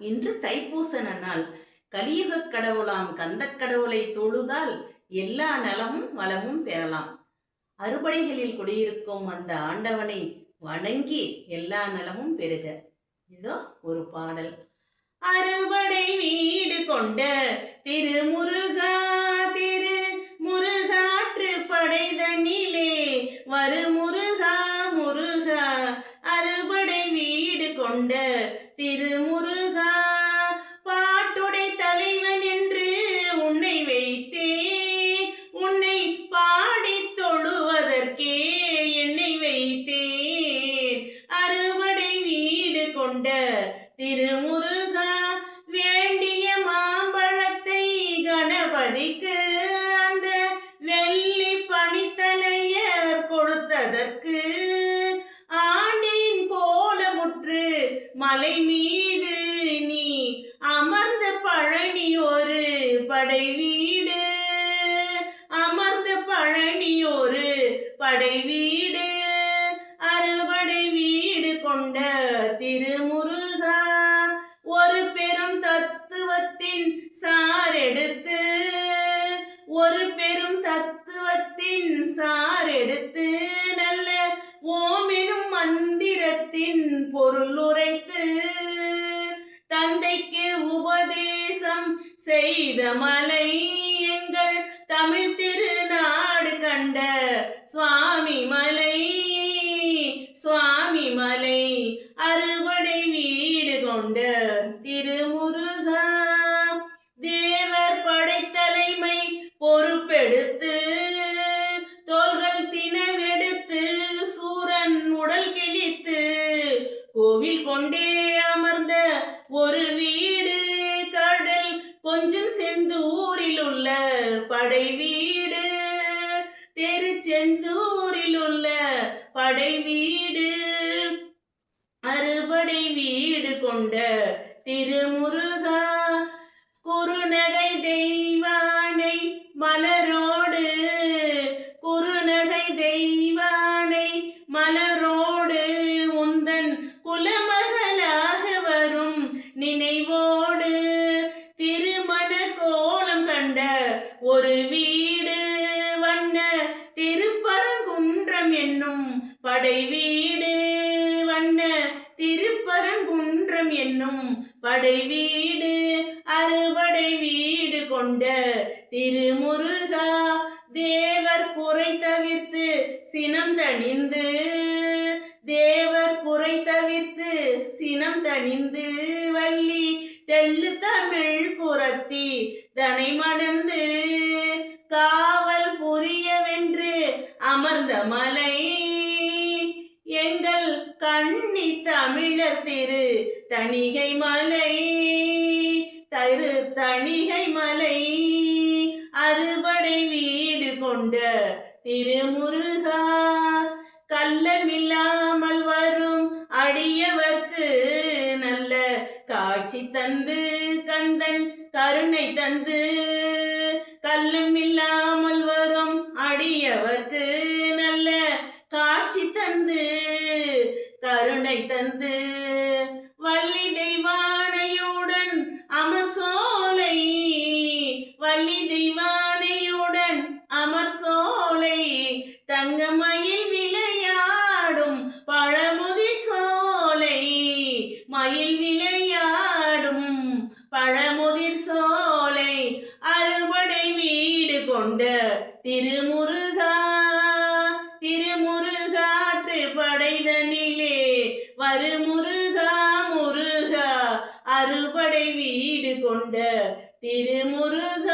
இன்று தைப்பூச நாள் கலியுகக் கடவுளாம் கந்தக் கடவுளை தொழுதால் எல்லா நலமும் வளமும் பெறலாம். அறுபடைகளில் குடியிருக்கும் அந்த ஆண்டவனை வணங்கி எல்லா நலமும் பெறுக. இதோ ஒரு பாடல். அறுபடை வீடு கொண்ட திருமுருகா திரு முருகாற்று படைதனிலே வரு முருகா முருகா. அறுபடை வீடு கொண்ட திருமுருகா கணபதிக்கு அந்த வெள்ளி பனித்தலையர் கொடுத்ததற்கு ஆண்டின் போல முற்று மலை மீது நீ அமர்ந்த பழனி ஒரு படை வீடு அமர்ந்த பழனி ஒரு படை வீடு அறுபடை வீடு கொண்ட திருமு செய்த மலை எங்கள் தமிழ் திருநாடு கண்ட சுவாமி மலை. சுவாமி மலை அறுபடை வீடு கொண்ட திருமுருகா. தேவர் படைத்தலைமை பொறுப்பெடுத்து தோள்கள் தினவெடுத்து சூரன் உடல் கிழித்து கோவில் கொண்டே கொஞ்சம் செந்தூரில் உள்ள படை வீடு திருச்செந்தூரில் உள்ள படை வீடு அறுபடை வீடு கொண்ட திருமுருகா. குறுநகை தெய்வானை மலர் ஒரு வீடு வண்ண திருப்பரங்குன்றம் என்னும் படை வீடு வண்ண திருப்பரங்குன்றம் என்னும் படை வீடு அறுபடை வீடு கொண்ட திருமுருகா தேவர் குறை தவிர்த்து சினம் தணிந்து தேவர் குறை தவிர்த்து சினம் தணிந்து வள்ளி தெல்லு தமிழ் குரத்தி தனை மணந்து காவல் புரியவென்று அமர்ந்த மலை. எங்கள் கண்ணி தமிழர் திரு தணிகை மலை. தரு தணிகை மலை. அறுபடை வீடு கொண்ட திருமுருக தந்து கந்தன் கருணை தந்து. கல்லும் இல்லாமல் வரும் அடியவர்க்கு நல்ல காட்சி தந்து. கருணை தந்து கொண்ட திருமுருகா திருமுருகாற்று படைதனிலே வரு முருகா முருகா அறுபடை வீடு கொண்ட திருமுருகா.